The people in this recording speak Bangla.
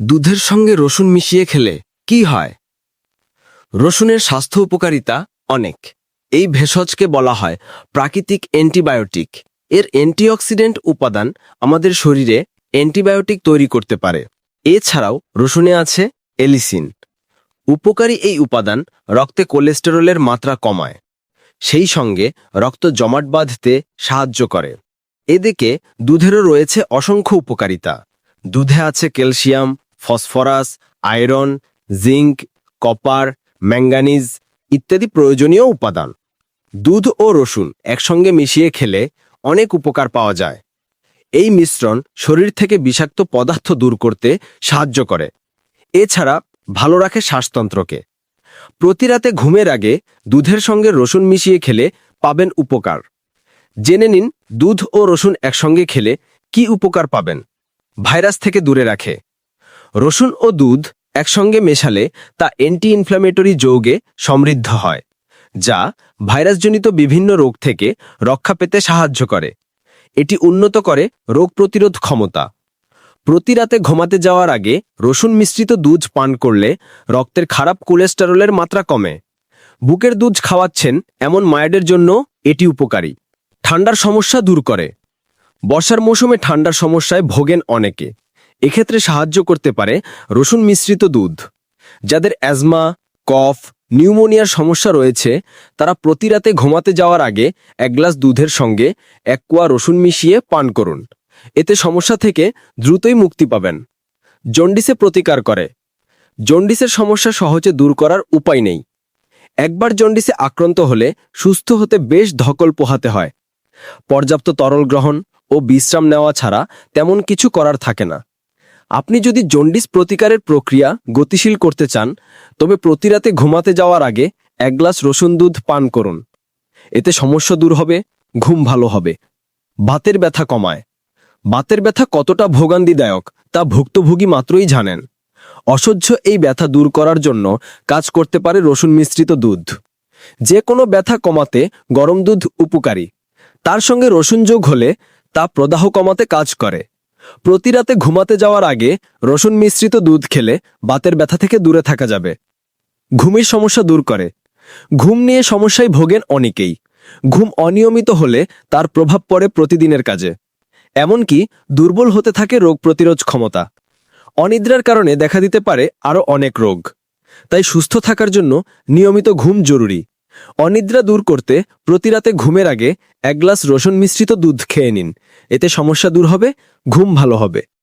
দুধের সঙ্গে রসুন মিশিয়ে খেলে কি হয়? রসুনের স্বাস্থ্য উপকারিতা অনেক। এই ভেষজকে বলা হয় প্রাকৃতিক অ্যান্টিবায়োটিক। এর অ্যান্টিঅক্সিডেন্ট উপাদান আমাদের শরীরে অ্যান্টিবায়োটিক তৈরি করতে পারে। এছাড়াও রসুনে আছে এলিসিন। উপকারী এই উপাদান রক্তে কোলেস্টেরলের মাত্রা কমায়। সেই সঙ্গে রক্ত জমাট বাঁধতে সাহায্য করে। এদিকে দুধেরও রয়েছে অসংখ্য উপকারিতা। দুধে আছে calcium phosphorus, iron, zinc, copper, manganese ইত্যাদি প্রয়োজনীয় উপাদান। দুধ ও রসুন একসঙ্গে মিশিয়ে খেলে অনেক উপকার পাওয়া যায়। এই মিশ্রণ শরীর থেকে বিষাক্ত পদার্থ দূর করতে সাহায্য করে। এছাড়া ভালো রাখে শ্বাসতন্ত্রকে। প্রতি রাতে ঘুমের আগে দুধের সঙ্গে রসুন মিশিয়ে খেলে পাবেন উপকার। জেনে নিন দুধ ও রসুন একসঙ্গে খেলে কি উপকার পাবেন। ভাইরাস থেকে দূরে রাখে। রসুন ও দুধ একসঙ্গে মেশালে তা অ্যান্টি ইনফ্ল্যামেটরি যৌগে সমৃদ্ধ হয়, যা ভাইরাসজনিত বিভিন্ন রোগ থেকে রক্ষা পেতে সাহায্য করে। এটি উন্নত করে রোগ প্রতিরোধ ক্ষমতা। প্রতি রাতে ঘুমাতে যাওয়ার আগে রসুন মিশ্রিত দুধ পান করলে রক্তের খারাপ কোলেস্টেরলের মাত্রা কমে। বুকের দুধ খাওয়াচ্ছেন এমন মায়েদের জন্য এটি উপকারী। ঠান্ডার সমস্যা দূর করে। বর্ষার মৌসুমে ঠান্ডার সমস্যায় ভোগেন অনেকে। এক্ষেত্রে সাহায্য করতে পারে রসুন মিশ্রিত দুধ। যাদের অ্যাজমা, কফ, নিউমোনিয়ার সমস্যা রয়েছে, তারা প্রতি রাতে ঘুমাতে যাওয়ার আগে এক গ্লাস দুধের সঙ্গে এক কোয়া রসুন মিশিয়ে পান করুন। এতে সমস্যা থেকে দ্রুতই মুক্তি পাবেন। জন্ডিসে প্রতিকার করে। জন্ডিসের সমস্যা সহজে দূর করার উপায় নেই। একবার জন্ডিসে আক্রান্ত হলে সুস্থ হতে বেশ ধকল পোহাতে হয়। পর্যাপ্ত তরল গ্রহণ ও বিশ্রাম নেওয়া ছাড়া তেমন কিছু করার থাকে না। আপনি যদি জন্ডিস প্রতিকারের প্রক্রিয়া গতিশীল করতে চান, তবে প্রতি রাতে ঘুমাতে যাওয়ার আগে এক গ্লাস রসুন দুধ পান করুন। এতে সমস্যা দূর হবে, ঘুম ভালো হবে। বাতের ব্যথা কমায়। বাতের ব্যথা কতটা ভোগান্তিদায়ক তা ভুক্তভোগী মাত্রই জানেন। অসহ্য এই ব্যথা দূর করার জন্য কাজ করতে পারে রসুন মিশ্রিত দুধ। যে কোনো ব্যথা কমাতে গরম দুধ উপকারী। তার সঙ্গে রসুন যোগ হলে তা প্রদাহ কমাতে কাজ করে। প্রতি রাতে ঘুমাতে যাওয়ার আগে রসুন মিশ্রিত দুধ খেলে বাতের ব্যথা থেকে দূরে থাকা যাবে। ঘুমের সমস্যা দূর করে। ঘুম নিয়ে সমস্যায় ভোগেন অনেকেই। ঘুম অনিয়মিত হলে তার প্রভাব পড়ে প্রতিদিনের কাজে। এমনকি দুর্বল হতে থাকে রোগ প্রতিরোধ ক্ষমতা। অনিদ্রার কারণে দেখা দিতে পারে আরও অনেক রোগ। তাই সুস্থ থাকার জন্য নিয়মিত ঘুম জরুরি। অনিদ্রা দূর করতে প্রতি রাতে ঘুমের আগে এক গ্লাস রসুন মিশ্রিত দুধ খেয়ে নিন। এতে সমস্যা দূর হবে, ঘুম ভালো হবে।